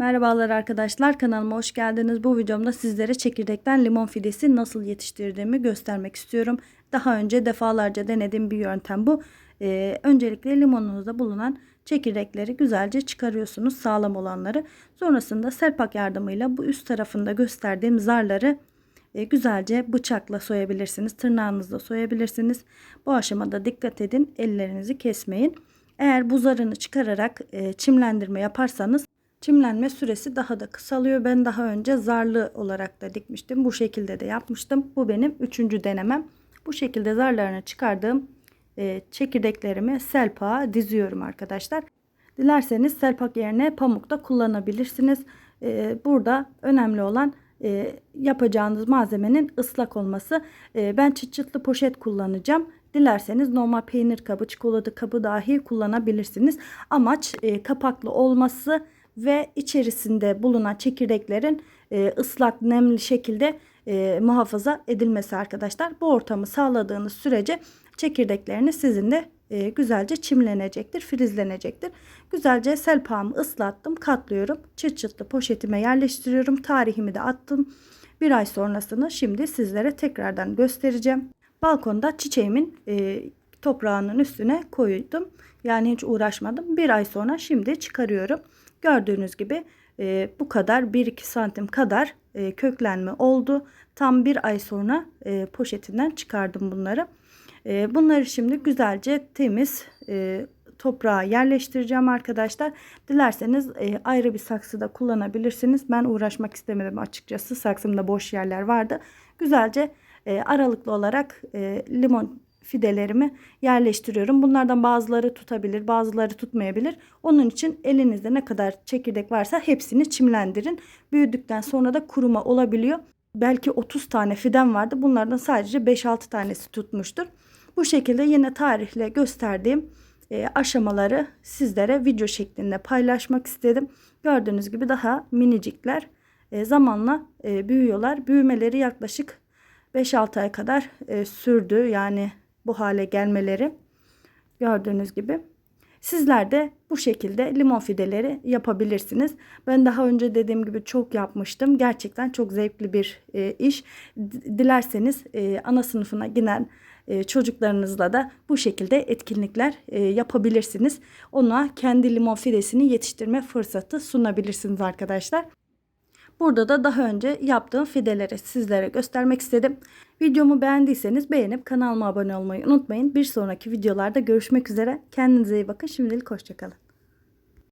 Merhabalar arkadaşlar kanalıma hoş geldiniz. Bu videomda sizlere çekirdekten limon fidesi nasıl yetiştirdiğimi göstermek istiyorum. Daha önce defalarca denediğim bir yöntem bu. Ee, öncelikle limonunuzda bulunan çekirdekleri güzelce çıkarıyorsunuz sağlam olanları. Sonrasında serpak yardımıyla bu üst tarafında gösterdiğim zarları e, güzelce bıçakla soyabilirsiniz. Tırnağınızla soyabilirsiniz. Bu aşamada dikkat edin ellerinizi kesmeyin. Eğer bu zarını çıkararak e, çimlendirme yaparsanız çimlenme süresi daha da kısalıyor. Ben daha önce zarlı olarak da dikmiştim. Bu şekilde de yapmıştım. Bu benim üçüncü denemem. Bu şekilde zarlarını çıkardığım e, çekirdeklerimi selpağa diziyorum arkadaşlar. Dilerseniz selpak yerine pamuk da kullanabilirsiniz. E, burada önemli olan e, yapacağınız malzemenin ıslak olması. E, ben çıt çıtlı poşet kullanacağım. Dilerseniz normal peynir kabı, çikolata kabı dahi kullanabilirsiniz. Amaç e, kapaklı olması ve içerisinde bulunan çekirdeklerin e, ıslak, nemli şekilde e, muhafaza edilmesi arkadaşlar. Bu ortamı sağladığınız sürece çekirdekleriniz sizin de e, güzelce çimlenecektir, filizlenecektir. Güzelce selpağımı ıslattım, katlıyorum. Çıt çıtlı poşetime yerleştiriyorum. Tarihimi de attım. Bir ay sonrasını şimdi sizlere tekrardan göstereceğim. Balkonda çiçeğimin e, toprağının üstüne koydum. Yani hiç uğraşmadım. Bir ay sonra şimdi çıkarıyorum. Gördüğünüz gibi e, bu kadar 1-2 santim kadar e, köklenme oldu. Tam bir ay sonra e, poşetinden çıkardım bunları. E, bunları şimdi güzelce temiz e, toprağa yerleştireceğim arkadaşlar. Dilerseniz e, ayrı bir saksıda kullanabilirsiniz. Ben uğraşmak istemedim açıkçası. Saksımda boş yerler vardı. Güzelce e, aralıklı olarak e, limon fidelerimi yerleştiriyorum. Bunlardan bazıları tutabilir, bazıları tutmayabilir. Onun için elinizde ne kadar çekirdek varsa hepsini çimlendirin. Büyüdükten sonra da kuruma olabiliyor. Belki 30 tane fiden vardı. Bunlardan sadece 5-6 tanesi tutmuştur. Bu şekilde yine tarihle gösterdiğim e, aşamaları sizlere video şeklinde paylaşmak istedim. Gördüğünüz gibi daha minicikler e, zamanla e, büyüyorlar. Büyümeleri yaklaşık 5-6 ay kadar e, sürdü. Yani bu hale gelmeleri gördüğünüz gibi. Sizler de bu şekilde limon fideleri yapabilirsiniz. Ben daha önce dediğim gibi çok yapmıştım. Gerçekten çok zevkli bir e, iş. Dilerseniz e, ana sınıfına giden e, çocuklarınızla da bu şekilde etkinlikler e, yapabilirsiniz. Ona kendi limon fidesini yetiştirme fırsatı sunabilirsiniz arkadaşlar. Burada da daha önce yaptığım fideleri sizlere göstermek istedim. Videomu beğendiyseniz beğenip kanalıma abone olmayı unutmayın. Bir sonraki videolarda görüşmek üzere. Kendinize iyi bakın. Şimdilik hoşçakalın.